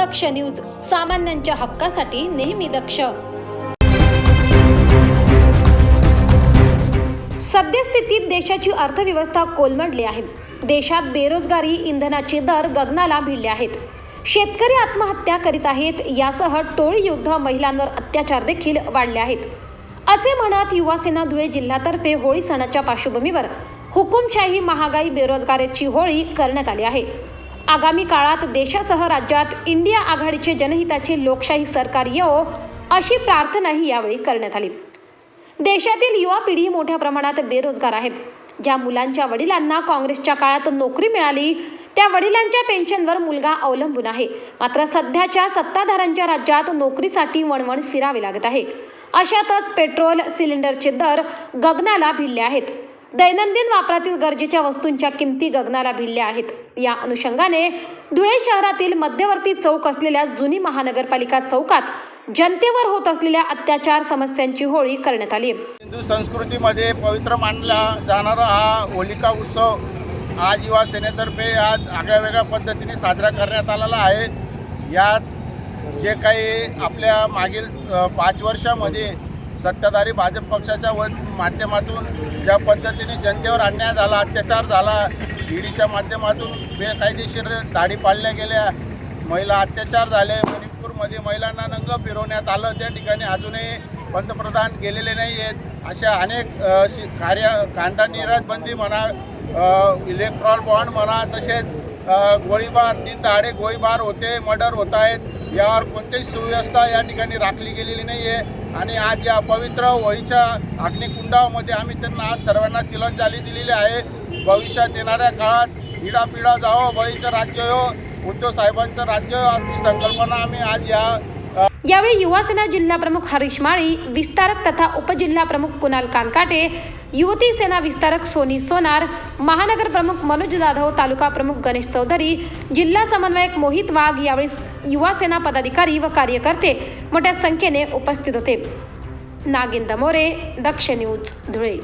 दक्ष news सामान्यांच्या हक्कासाठी नेहमी दक्ष. सद्यस्थितीत देशाची अर्थव्यवस्था कोलमडली आहे. देशात बेरोजगारी इंधनाचे दर गगनाला भिडले आहेत. शेतकरी आत्महत्या करीत आहेत यासह टोळी युद्ध महिलांवर अत्याचार देखील वाढले आहेत. असे म्हणत युवासेना धुळे जिल्ह्यातर्फे होळी सणाच्या पार्श्वभूमीवर हुकुमशाही महागाई बेरोजगारीची होळी करण्यात आली आहे. आगामी काळात देशासह राज्यात इंडिया आघाडीचे जनहिताचे लोकशाही सरकार येवो अशी प्रार्थनाही यावेळी करण्यात आली. देशातील युवा पिढी मोठ्या प्रमाणात बेरोजगार आहे. ज्या मुलांच्या वडिलांना काँग्रेसच्या काळात नोकरी मिळाली त्या वडिलांच्या पेन्शनवर मुलगा अवलंबून आहे. मात्र सध्याच्या सत्ताधाऱ्यांच्या राज्यात नोकरीसाठी वणवण फिरावे लागत आहे. अशातच पेट्रोल सिलेंडरचे दर गगनाला भिडले आहेत. दैनंदिन वापरातील गरजेच्या वस्तूंच्या किमती गगनाला भिडल्या आहेत. या अनुषंगाने धुळे शहरातील मध्यवर्ती चौक असलेल्या जुनी महानगरपालिका चौकात जनतेवर होत असलेल्या अत्याचार समस्यांची होळी करण्यात आली. हिंदू संस्कृतीमध्ये पवित्र मानला जाणारा हा होलिका उत्सव आज युवा सेनेतर्फे आज आगळ्या वेगळ्या पद्धतीने साजरा करण्यात आलेला आहे. यात जे काही आपल्या मागील पाच वर्षामध्ये सत्ताधारी भाजप पक्षाच्या व माध्यमातून ज्या पद्धतीने जनतेवर अन्याय झाला अत्याचार झाला ईडीच्या माध्यमातून बेकायदेशीर दाढी पाडल्या गेल्या महिला अत्याचार झाले मणिपूरमध्ये महिलांना नंग फिरवण्यात आलं त्या ठिकाणी अजूनही पंतप्रधान गेलेले नाही आहेत. अशा अनेक शि कार्य कांदा निर्यातबंदी म्हणा इलेक्ट्रॉल बॉन्ड म्हणा तसेच गोळीबार तीन दाडे गोळीबार होते मर्डर होत आहेत. यावर कोणतीही सुव्यवस्था या ठिकाणी राखली गेलेली नाही आहे आणि आज या पवित्र वहीच्या अग्निकुंडामध्ये आम्ही त्यांना आज सर्वांना तिलांजली दिलेली आहे. भविष्यात येणाऱ्या काळात पिढा जावं बळीचं राज्य हो. उद्धव साहेबांचं राज्य हो. अशी संकल्पना आम्ही आज या यावेळी युवासेना जिल्हा प्रमुख हरीश माळी विस्तारक तथा उपजिल्हा प्रमुख कुणाल कानकाटे युवती सेना विस्तारक सोनी सोनार महानगर प्रमुख मनोज जाधव तालुका प्रमुख गणेश चौधरी जिल्हा समन्वयक मोहित वाघ यावेळी युवासेना पदाधिकारी व कार्यकर्ते मोठ्या संख्येने उपस्थित होते. नागिंद मोरे दक्ष न्यूज धुळे.